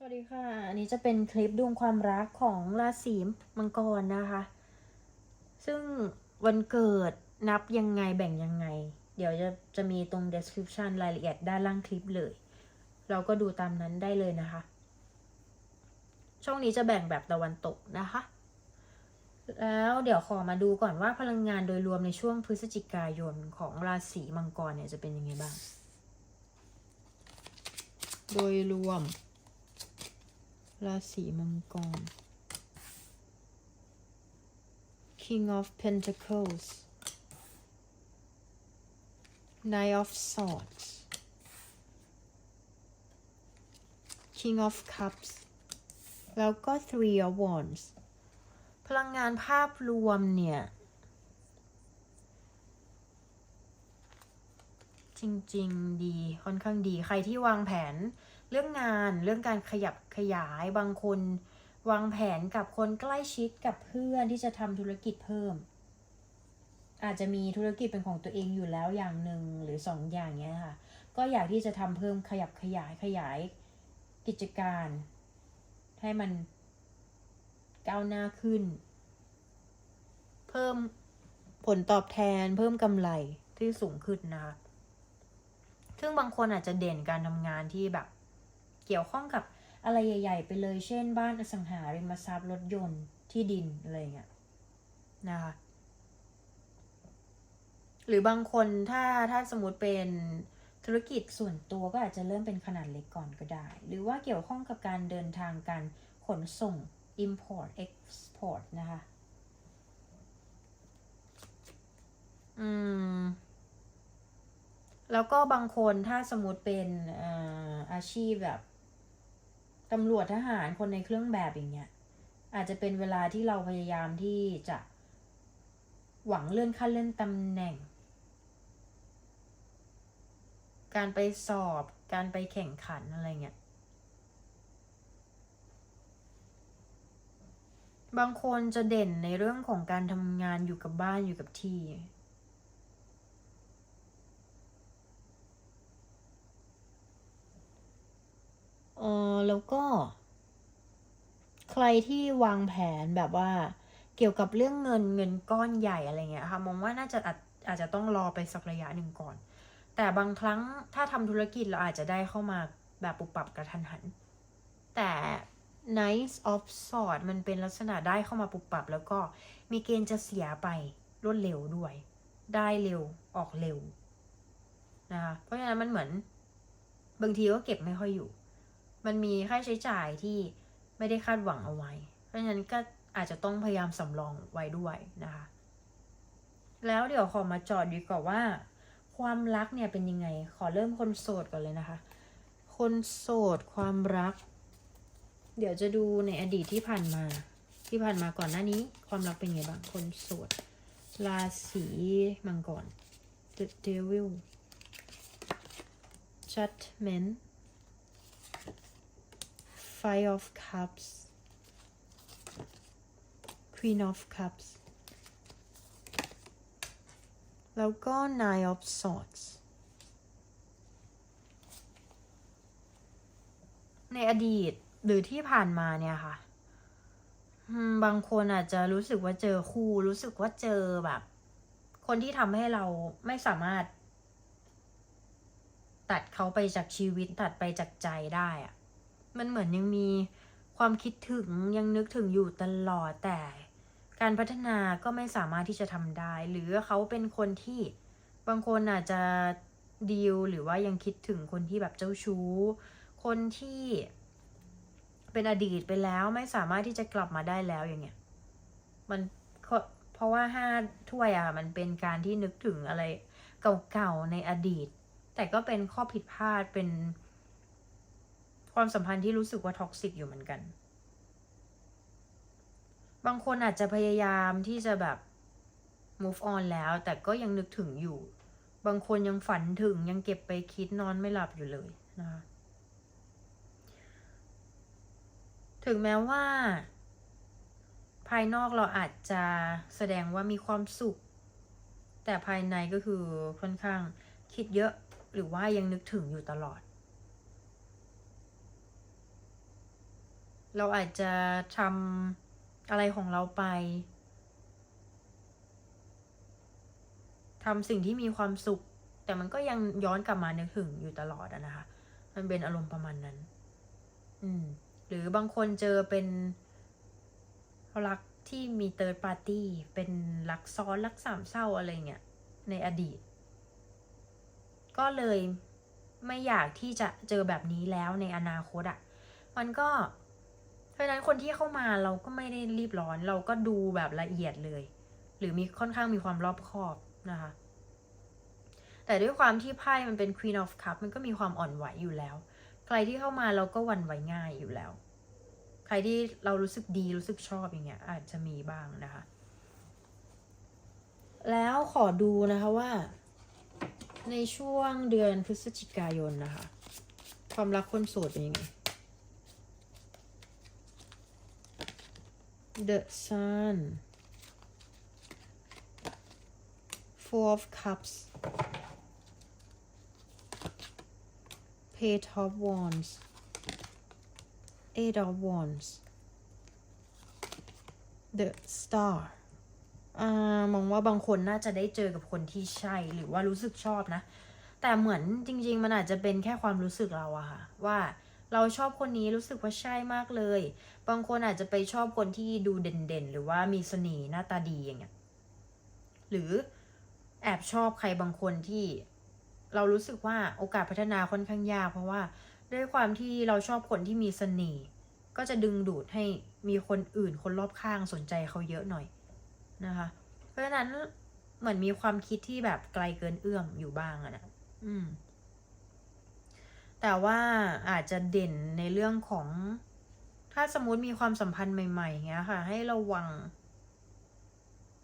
สวัสดีค่ะ อันนี้จะเป็นคลิปดวงความรักของราศีมังกรนะคะ ซึ่งวันเกิดนับยังไงแบ่งยังไง เดี๋ยวจะจะมีตรง description รายละเอียดด้านล่างคลิปเลย เราก็ดูตามนั้นได้เลยนะคะ ช่องนี้จะแบ่งแบบตะวันตกนะคะ แล้วเดี๋ยวขอมาดูก่อนว่าพลังงานโดยรวมในช่วงพฤศจิกายนของราศีมังกรเนี่ยจะเป็นยังไงบ้าง โดยรวม ราศีมังกร King of Pentacles Knight of Swords King of Cups แล้วก็ Three of Wands พลังงานภาพรวมเนี่ย จริง ๆ ดีค่อนข้างดีใครที่วางแผน เรื่องงานเรื่องการขยับขยายบางคน วางแผนกับคนใกล้ชิดกับเพื่อนที่จะทำธุรกิจเพิ่ม อาจจะมีธุรกิจเป็นของตัวเองอยู่แล้วอย่างหนึ่งหรือสองอย่างเงี้ยค่ะ ก็อยากที่จะทำเพิ่มขยับขยายขยายกิจการ ให้มันก้าวหน้าขึ้น เพิ่มผลตอบแทนเพิ่มกำไรที่สูงขึ้นนะคะซึ่งบางคนอาจจะเด่นการทำงานที่แบบ เกี่ยวข้องกับอะไรใหญ่ ๆ ไปเลย เช่น บ้านอสังหาริมทรัพย์รถยนต์ที่ดินอะไรเงี้ยนะคะหรือบางคนถ้าถ้าสมมติเป็นธุรกิจส่วนตัวก็อาจจะเริ่มเป็นขนาดเล็กก่อนก็ได้ หรือว่าเกี่ยวข้องกับการเดินทางการขนส่ง import export นะคะ อืม แล้วก็บางคนถ้าสมมติเป็นอาอาชีพแบบ ตำรวจทหารคนในเครื่องแบบอย่างเงี้ย อาจจะเป็นเวลาที่เราพยายามที่จะ หวังเลื่อนขั้นเลื่อนตำแหน่ง การไปสอบ การไปแข่งขันอะไรเงี้ย บางคนจะเด่นในเรื่องของการทำงานอยู่กับบ้านอยู่กับที่ เออ แล้วก็ ใครที่วางแผนแบบว่า เกี่ยวกับเรื่องเงินเงินก้อนใหญ่อะไรเงี้ยค่ะมองว่าน่าจะอาจอาจจะต้องรอไปสักระยะหนึ่งก่อน แต่บางครั้งถ้าทำธุรกิจเราอาจจะได้เข้ามาแบบปุบปับกระทันหัน แต่ Nice of Swords มันเป็นลักษณะได้เข้ามาปุบปับ แล้วก็มีเกณฑ์จะเสียไปรวดเร็วด้วย ได้เร็วออกเร็วนะคะเพราะฉะนั้นมันเหมือน บางทีก็เก็บไม่ค่อยอยู่ มันมีค่าใช้จ่ายที่ไม่ได้คาดหวังเอาไว้ เพราะฉะนั้นก็อาจจะต้องพยายามสำรองไว้ด้วยนะคะ แล้วเดี๋ยวขอมาจอดดีกว่าว่า ความรักเนี่ยเป็นยังไง ขอเริ่มคนโสดก่อนเลยนะคะ คนโสดความรัก เดี๋ยวจะดูในอดีตที่ผ่านมา ที่ผ่านมาก่อนหน้านี้ ความรักเป็นไงบ้าง คนโสด ราศีมังกร The Devil Judgment Five of Cups Queen of Cups แล้วก็ Nine of Swords ในอดีตหรือที่ผ่านมาเนี่ยค่ะ บางคนอาจจะรู้สึกว่าเจอคู่รู้สึกว่าเจอแบบ คนที่ทำให้เราไม่สามารถ ตัดเขาไปจากชีวิตตัดไปจากใจได้อะ มันเหมือนยังมีความคิดถึงยังนึกถึงอยู่ตลอดแต่การพัฒนาก็ไม่สามารถที่จะทำได้ หรือเขาเป็นคนที่บางคนอาจจะดีลหรือว่ายังคิดถึงคนที่แบบเจ้าชู้ คนที่เป็นอดีตไปแล้วไม่สามารถที่จะกลับมาได้แล้วอย่างเงี้ยมันเพราะเพราะว่าห้าถ้วยอะมันเป็นการที่นึกถึงอะไรเก่าๆในอดีต แต่ก็เป็นข้อผิดพลาดเป็น ความสัมพันธ์ที่รู้สึกว่าท็อกซิกอยู่เหมือนกัน บางคนอาจจะพยายามที่จะแบบ move on แล้ว แต่ก็ยังนึกถึงอยู่ บางคนยังฝันถึงยังเก็บไปคิดนอนไม่หลับอยู่เลยนะคะถึงแม้ว่า ภายนอกเราอาจจะแสดงว่ามีความสุข แต่ภายในก็คือค่อนข้างคิดเยอะหรือว่ายังนึกถึงอยู่ตลอด เราอาจจะทำอะไรของเราไปทำสิ่งที่มีความสุข แต่มันก็ยังย้อนกลับมานึกถึงอยู่ตลอดอะนะคะ มันเป็นอารมณ์ประมาณนั้น อืม หรือบางคนเจอเป็นรักที่มีเติร์ดปาร์ตี้เป็นรักซ้อนรักสามเศร้าอะไรเงี้ยในอดีต ก็เลยไม่อยากที่จะเจอแบบนี้แล้วในอนาคตอะ่ะ มันก็ ราะฉะนั้นคนที่เข้ามาเราก็ไม่ได้รีบร้อน เราก็ดูแบบละเอียดเลย หรือมีค่อนข้างมีความรอบคอบนะคะ แต่ด้วยความที่ไพ่มันเป็น Queen of cups มันก็มีความอ่อนไหวอยู่แล้ว ใครที่เข้ามาเราก็วันไหวง่ายอยู่แล้ว ใครที่เรารู้สึกดีรู้สึกชอบอย่างเงี้ย อาจจะมีบ้างนะคะ แล้วขอดูนะคะว่า ในช่วงเดือนพฤศจิกายนนะคะ ความรักคนโสดเป็นยังไง The Sun Four of Cups Page of Wands Eight of Wands The Star อ่ามองว่าบางคนน่าจะได้เจอกับคนที่ใช่หรือว่ารู้สึกชอบนะ แต่เหมือนจริง ๆ มันอาจจะเป็นแค่ความรู้สึกเราอะค่ะว่า เราชอบคนนี้รู้สึกว่าใช่มากเลย บางคนอาจจะไปชอบคนที่ดูเด่นๆ หรือว่ามีเสน่ห์หน้าตาดีอย่างเงี้ย หรือแอบชอบใครบางคนที่เรารู้สึกว่าโอกาสพัฒนาค่อนข้างยากเพราะว่าด้วยความที่เราชอบคนที่มีเสน่ห์ก็จะดึงดูดให้มีคนอื่นคนรอบข้างสนใจเขาเยอะหน่อยนะคะ เพราะฉะนั้นเหมือนมีความคิดที่แบบไกลเกินเอื้อมอยู่บ้างอะนะอืม แต่ว่าอาจจะเด่นในเรื่องของ ถ้าสมมติมีความสัมพันธ์ใหม่ๆเงี้ยค่ะ ให้ระวัง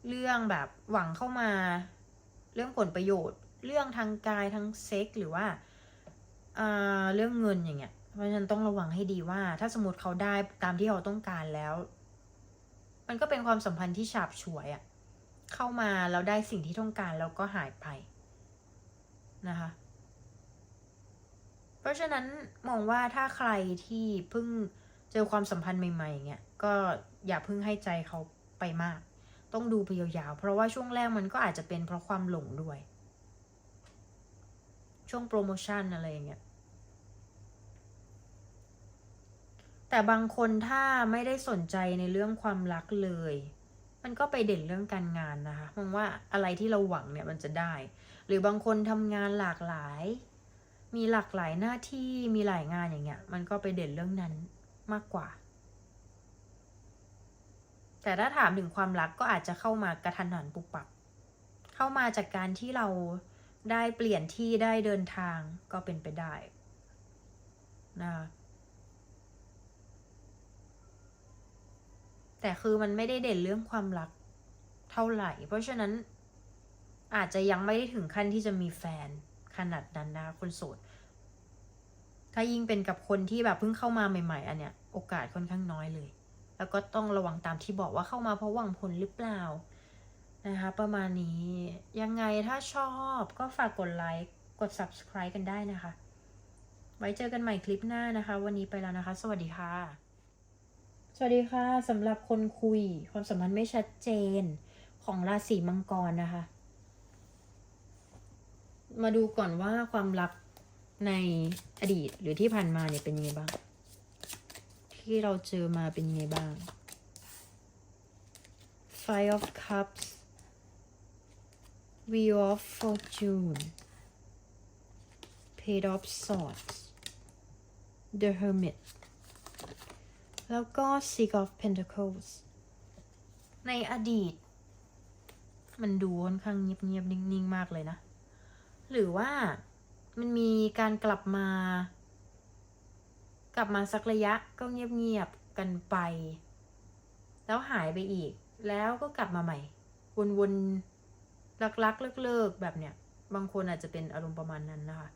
เรื่องแบบหวังเข้ามา เรื่องผลประโยชน์ เรื่องทางกายทั้งเซ็กหรือว่าอ่าเรื่องเงินอย่างเงี้ย เพราะฉะนั้นต้องระวังให้ดีว่า ถ้าสมมติเขาได้ตามที่เราต้องการแล้ว มันก็เป็นความสัมพันธ์ที่ฉาบฉวยอะเข้ามาแล้วได้สิ่งที่ต้องการแล้วก็หายไปนะคะ เพราะฉะนั้นมองว่าถ้าใครที่เพิ่งเจอความสัมพันธ์ใหม่ๆเงี้ยก็อย่าเพิ่งให้ใจเขาไปมาก ต้องดูไปยาวๆ เพราะว่าช่วงแรกมันก็อาจจะเป็นเพราะความหลงด้วย ช่วงโปรโมชั่นอะไรอย่างเงี้ยแต่บางคนถ้าไม่ได้สนใจในเรื่องความรักเลย มันก็ไปเด่นเรื่องการงานนะคะมองว่าอะไรที่เราหวังเนี่ยมันจะได้ หรือบางคนทำงานหลากหลาย มีหลากหลายหน้าที่มีหลายงานอย่างเงี้ย มันก็ไปเด่นเรื่องนั้นมากกว่า แต่ถ้าถามถึงความรักก็อาจจะเข้ามากระทันหันปุบปับ เข้ามาจากการที่เราได้เปลี่ยนที่ได้เดินทางก็เป็นไปได้นะแต่คือมันไม่ได้เด่นเรื่องความรักเท่าไหร่ เพราะฉะนั้นอาจจะยังไม่ได้ถึงขั้นที่จะมีแฟนขนาดนั้นนะคนโสด ถ้ายิ่งเป็นกับคนที่แบบเพิ่งเข้ามาใหม่ ๆ อันเนี้ยโอกาสค่อนข้างน้อยเลย แล้วก็ต้องระวังตามที่บอกว่าเข้ามาเพราะหวังผลหรือเปล่านะคะประมาณนี้ยังไงถ้าชอบก็ฝากกดไลค์กด subscribe กันได้นะคะ ไว้เจอกันใหม่คลิปหน้านะคะ วันนี้ไปแล้วนะคะ สวัสดีค่ะ สวัสดีค่ะสำหรับคนคุย ความสัมพันธ์ไม่ชัดเจนของราศีมังกรนะคะ มาดูก่อนว่าความรัก ในอดีตหรือที่ผ่านมาเนี่ยเป็นยังไงบ้าง ที่เราเจอมาเป็นยังไงบ้าง Five of Cups Wheel of Fortune Page of Swords The Hermit แล้วก็ Six of Pentacles ในอดีต มันดูค่อนข้างเงียบๆ นิ่ง ๆ มากเลยนะ หรือว่า มันมีการกลับมา กลับมาสักระยะก็เงียบๆกันไป แล้วหายไปอีก แล้วก็กลับมาใหม่ วนๆรักๆ เลิกๆแบบเนี้ยบางคนอาจจะเป็นอารมณ์ประมาณนั้นนะคะ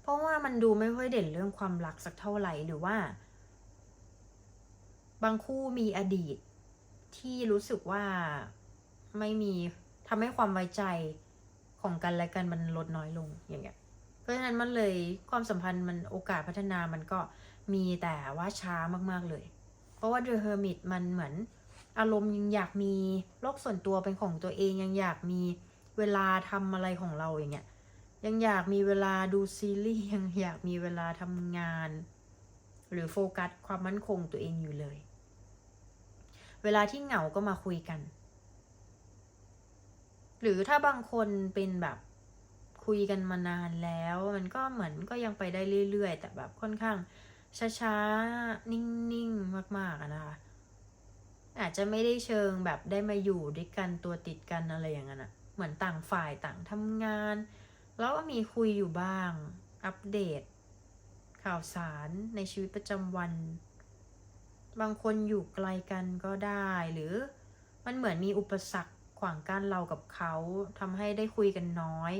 เพราะว่ามันดูไม่ค่อยเด่นเรื่องความรักสักเท่าไหร่หรือว่า บางคู่มีอดีตที่รู้สึกว่าไม่มีทำให้ความไว้ใจ ของกันและกันมันลดน้อยลงอย่างเงี้ย เพราะฉะนั้นมันเลยความสัมพันธ์มันโอกาสพัฒนามันก็มีแต่ว่าช้ามากๆเลย เพราะว่า The Hermit มันเหมือนอารมณ์ยังอยากมีโลกส่วนตัวเป็นของตัวเองยังอยากมีเวลาทำอะไรของเราอย่างเงี้ยยังอยากมีเวลาดูซีรีส์ยังอยากมีเวลาทำงาน หรือโฟกัสความมั่นคงตัวเองอยู่เลย เวลาที่เหงาก็มาคุยกัน หรือถ้าบางคนเป็นแบบคุยกันมานานแล้ว มันก็เหมือนก็ยังไปได้เรื่อยๆ แต่แบบค่อนข้างช้าๆ นิ่งๆ มากๆนะคะ อาจจะไม่ได้เชิงแบบได้มาอยู่ด้วยกันตัวติดกันอะไรอย่างนั้นอะเหมือนต่างฝ่ายต่างทำงาน แล้วก็มีคุยอยู่บ้าง อัปเดต ข่าวสารในชีวิตประจำวัน บางคนอยู่ไกลกันก็ได้ หรือมันเหมือนมีอุปสรรค ขวางกั้นเรากับเขาทำให้ได้คุยกันน้อย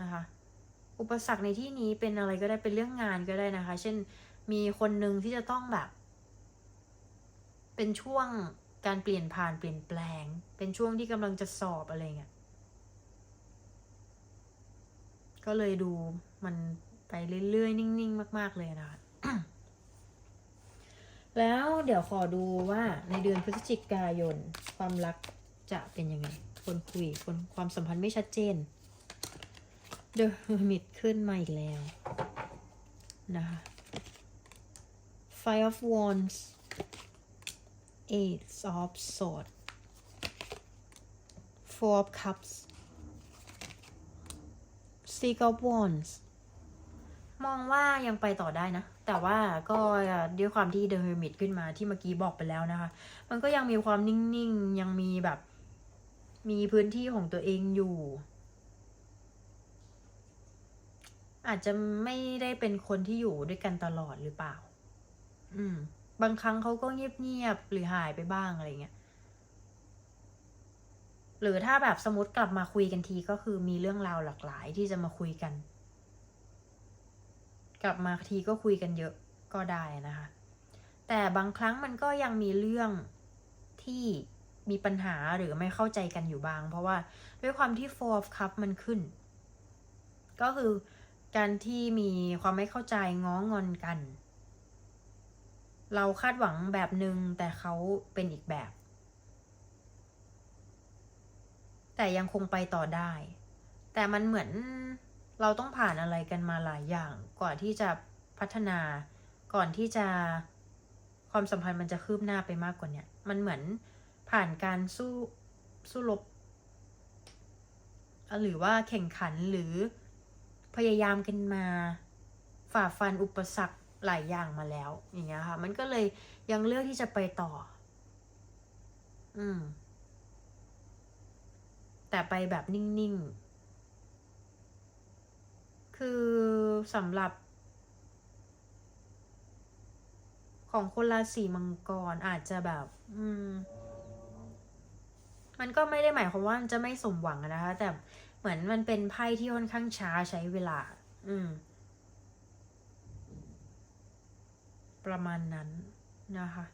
นะคะ อุปสรรคในที่นี้เป็นอะไรก็ได้เป็นเรื่องงานก็ได้นะคะ เช่นมีคนหนึ่งที่จะต้องแบบ เป็นช่วงการเปลี่ยนผ่านเปลี่ยนแปลง เป็นช่วงที่กำลังจะสอบอะไรเงี้ยก็เลยดูมันไปเรื่อยๆ นิ่ง ๆ มาก ๆ เลยนะคะ แล้วเดี๋ยวขอดูว่าในเดือนพฤศจิกายน ความรักจะเป็นยังไง คนคุยคนความสัมพันธ์ไม่ชัดเจน The Hermit ขึ้นมาอีกแล้วนะคะ Five of Wands Eight of Swords Four of Cups Six of Wands มองว่ายังไปต่อได้นะ แต่ว่าก็ด้วยความที่ The Hermit ขึ้นมาที่เมื่อกี้บอกไปแล้วนะคะ มันก็ยังมีความนิ่งๆ ยังมีแบบ มีพื้นที่ของตัวเองอยู่ อาจจะไม่ได้เป็นคนที่อยู่ด้วยกันตลอดหรือเปล่า อืม บางครั้งเขาก็เงียบๆหรือหายไปบ้างอะไรเงี้ยหรือถ้าแบบสมมติกลับมาคุยกันทีก็คือมีเรื่องราวหลากหลายที่จะมาคุยกัน กลับมาทีก็คุยกันเยอะก็ได้นะคะ แต่บางครั้งมันก็ยังมีเรื่องที่มีปัญหาหรือไม่เข้าใจกันอยู่บ้าง เพราะว่าด้วยความที่ four of cup มันขึ้น ก็คือการที่มีความไม่เข้าใจง้องอนกัน เราคาดหวังแบบหนึ่งแต่เขาเป็นอีกแบบ แต่ยังคงไปต่อได้ แต่มันเหมือน เราต้องผ่านอะไรกันมาหลายอย่างกว่าที่จะพัฒนาก่อนที่จะความสัมพันธ์มันจะคืบหน้าไปมากกว่าเนี้ยมันเหมือนผ่านการสู้สู้รบหรือว่าแข่งขันหรือพยายามกันมาฝ่าฟันอุปสรรคหลายอย่างมาแล้ว อย่างเงี้ยค่ะ มันก็เลยยังเลือกที่จะไปต่อ อืม แต่ไปแบบนิ่ง ๆ คือสำหรับ ของคนราศีมังกรอาจจะแบบ อืม มันก็ไม่ได้หมายความว่ามันจะไม่สมหวังนะคะ แต่เหมือนมันเป็นไพ่ที่ค่อนข้างช้าใช้เวลา อืม ประมาณนั้นนะคะ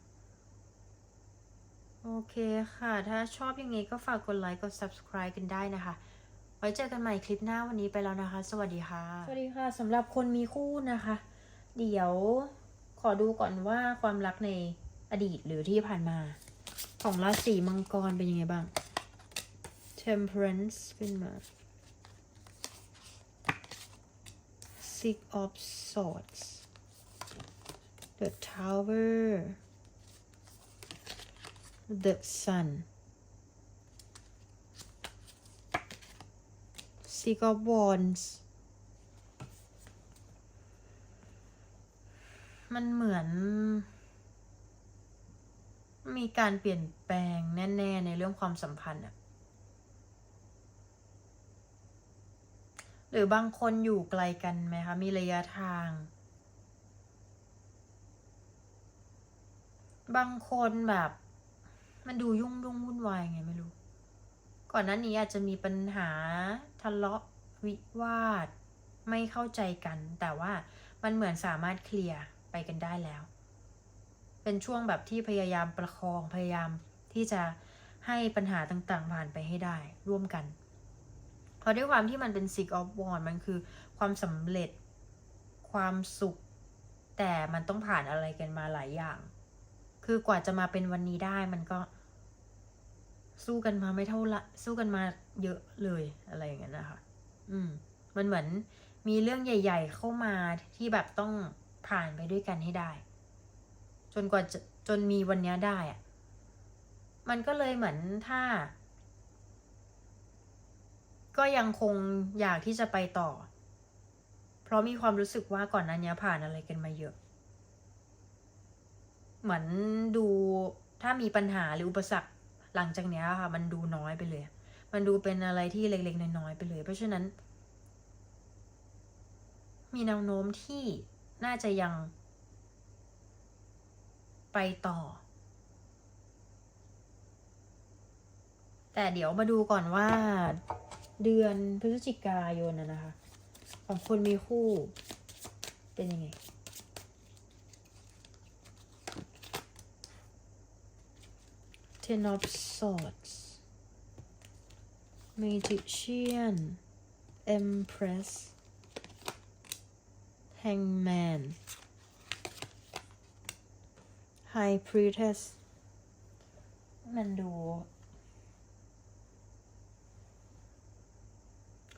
โอเคค่ะ ถ้าชอบยังไงก็ฝากกดไลค์กด subscribe กันได้นะคะ ไว้เจอกันใหม่คลิปหน้าวันนี้ไปแล้วนะคะ สวัสดีค่ะ สวัสดีค่ะสำหรับคนมีคู่นะคะ เดี๋ยวขอดูก่อนว่าความรักในอดีตหรือที่ผ่านมา ของราศีมังกรเป็นยังไงบ้าง temperance ขึ้นมา six of swords the tower the sun six of wands มันเหมือน มีการเปลี่ยนแปลงแน่ๆในเรื่องความสัมพันธ์อะหรือบางคนอยู่ไกลกันไหมคะ มีระยะทาง บางคนแบบ มันดูยุ่งยุ่งวุ่นวายไงไม่รู้ ก่อนหน้านี้อาจจะมีปัญหา ทะเลาะวิวาท ไม่เข้าใจกัน แต่ว่ามันเหมือนสามารถเคลียร์ไปกันได้แล้ว เป็นช่วงแบบที่พยายามประคองพยายามที่จะให้ปัญหาต่างๆ ผ่านไปให้ได้ร่วมกัน เพราะด้วยความที่มันเป็น six of wands มันคือความสำเร็จความสุข แต่มันต้องผ่านอะไรกันมาหลายอย่าง คือกว่าจะมาเป็นวันนี้ได้มันก็ สู้กันมาไม่เท่าละสู้กันมาเยอะเลยอะไรอย่างเงี้ยนะคะ อืม มันเหมือนมีเรื่องใหญ่ ๆ เข้ามาที่แบบต้องผ่านไปด้วยกันให้ได้ จนกว่าจะจนมีวันเนี้ยได้อะมันก็เลยเหมือนถ้า ก็ยังคงอยากที่จะไปต่อ เพราะมีความรู้สึกว่าก่อนนั้นเนี้ยผ่านอะไรกันมาเยอะ เหมือนดูถ้ามีปัญหาหรืออุปสรรค หลังจากเนี้ยค่ะ มันดูน้อยไปเลย มันดูเป็นอะไรที่เล็กๆน้อยๆไปเลย เพราะฉะนั้น มีแนวโน้มที่น่าจะยัง ไปต่อ แต่เดี๋ยวมาดูก่อนว่า เดือนพฤศจิกายนนะนะคะ ของคนมีคู่ เป็นยังไง Ten of Swords Magician Empress Hangman High Priestess มันดู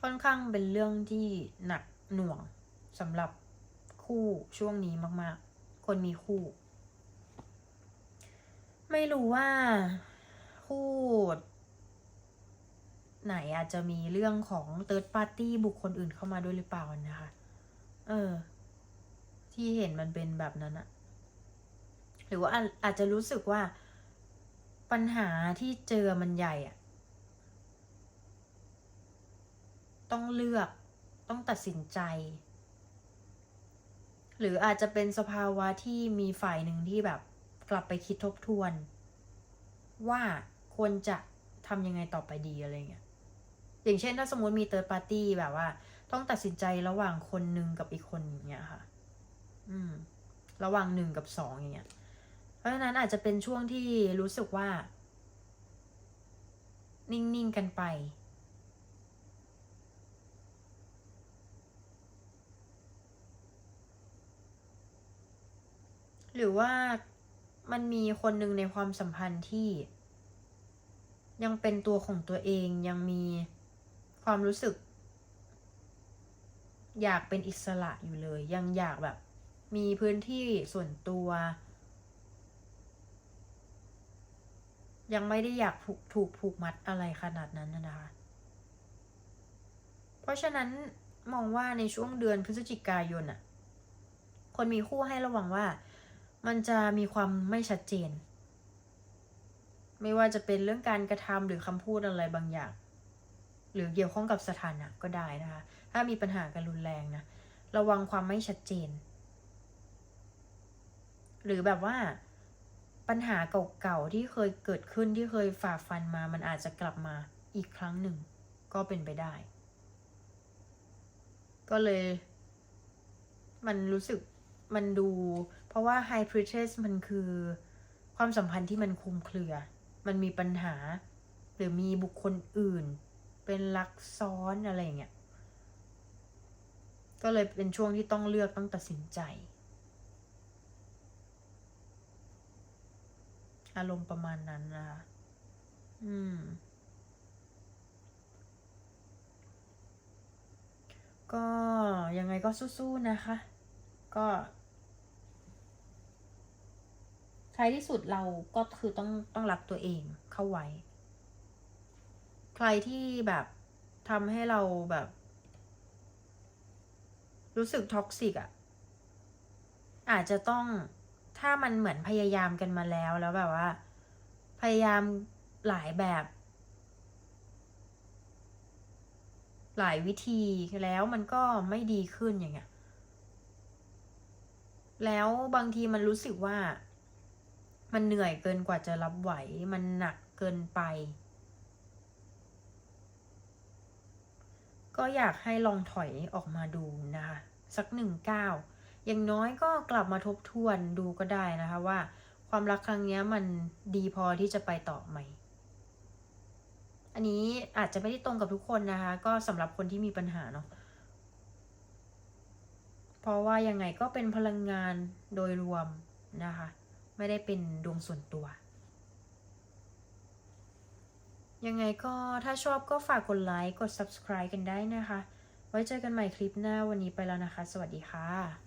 ค่อนข้างเป็นเรื่องที่หนักหน่วงสำหรับคู่ช่วงนี้มาก ๆ คนมีคู่ ไม่รู้ว่าคู่ไหนอาจจะมีเรื่องของ third party บุคคลอื่นเข้ามาด้วยหรือเปล่านะคะ เออ ที่เห็นมันเป็นแบบนั้นอะหรือว่าอาอาจจะรู้สึกว่าปัญหาที่เจอมันใหญ่อะต้องเลือกต้องตัดสินใจ หรืออาจจะเป็นสภาวะที่มีฝ่ายหนึ่งที่แบบ กลับไปคิดทบทวน ว่าควรจะทำยังไงต่อไปดีอะไรเงี้ย อย่างเช่นถ้าสมมติมีเติร์ดปาร์ตี้แบบว่า ต้องตัดสินใจระหว่างคนหนึ่งกับอีกคนอย่างเงี้ยค่ะ อืม ระหว่างหนึ่งกับสองอย่างเงี้ย เพราะฉะนั้นอาจจะเป็นช่วงที่รู้สึกว่า นิ่ง ๆ กันไปหรือว่า มันมีคนหนึ่งในความสัมพันธ์ที่ ยังเป็นตัวของตัวเองยังมีความรู้สึก อยากเป็นอิสระอยู่เลย ยังอยากแบบ มีพื้นที่ส่วนตัว ยังไม่ได้อยากผูกถูกผูกมัดอะไรขนาดนั้นนะคะเพราะฉะนั้นมองว่าในช่วงเดือนพฤศจิกายนอะคนมีคู่ให้ระวังว่า มันจะมีความไม่ชัดเจน ไม่ว่าจะเป็นเรื่องการกระทำหรือคำพูดอะไรบางอย่าง หรือเกี่ยวข้องกับสถานะก็ได้นะคะ ถ้ามีปัญหากันรุนแรงนะ ระวังความไม่ชัดเจน หรือแบบว่าปัญหาเก่าๆที่เคยเกิดขึ้นที่เคยฝ่าฟันมา มันอาจจะกลับมาอีกครั้งหนึ่ง ก็เป็นไปได้ ก็เลย มันรู้สึกมันดู เพราะว่า High Priestess มันคือความสัมพันธ์ที่มันคลุมเครือ มันมีปัญหา หรือมีบุคคลอื่น เป็นลักซ้อนอะไรเงี้ย ก็เลยเป็นช่วงที่ต้องเลือกต้องตัดสินใจ อารมณ์ประมาณนั้นนะคะอืม ก็ยังไงก็สู้ๆนะคะ ก็ ท้ายที่สุดเราก็คือต้องต้องรักตัวเองเข้าไว้ ใครที่แบบทำให้เราแบบ รู้สึกท็อกซิกอะ่ะ อาจจะต้องถ้ามันเหมือนพยายามกันมาแล้วแล้วแบบว่า พยายามหลายแบบ หลายวิธีแล้วมันก็ไม่ดีขึ้นอย่างเงี้ยแล้วบางทีมันรู้สึกว่า มันเหนื่อยเกินกว่าจะรับไหว มันหนักเกินไป ก็อยากให้ลองถอยออกมาดูนะคะ สักหนึ่งก้าวอย่างน้อยก็กลับมาทบทวนดูก็ได้นะคะว่า ความรักครั้งนี้มันดีพอที่จะไปต่อไหม อันนี้อาจจะไม่ได้ตรงกับทุกคนนะคะ ก็สำหรับคนที่มีปัญหาเนาะเพราะว่ายังไงก็เป็นพลังงานโดยรวมนะคะ ไม่ได้เป็นดวงส่วนตัว ยังไงก็ถ้าชอบก็ฝากกดไลค์ กด subscribe กันได้นะคะ ไว้เจอกันใหม่คลิปหน้าวันนี้ไปแล้วนะคะ สวัสดีค่ะ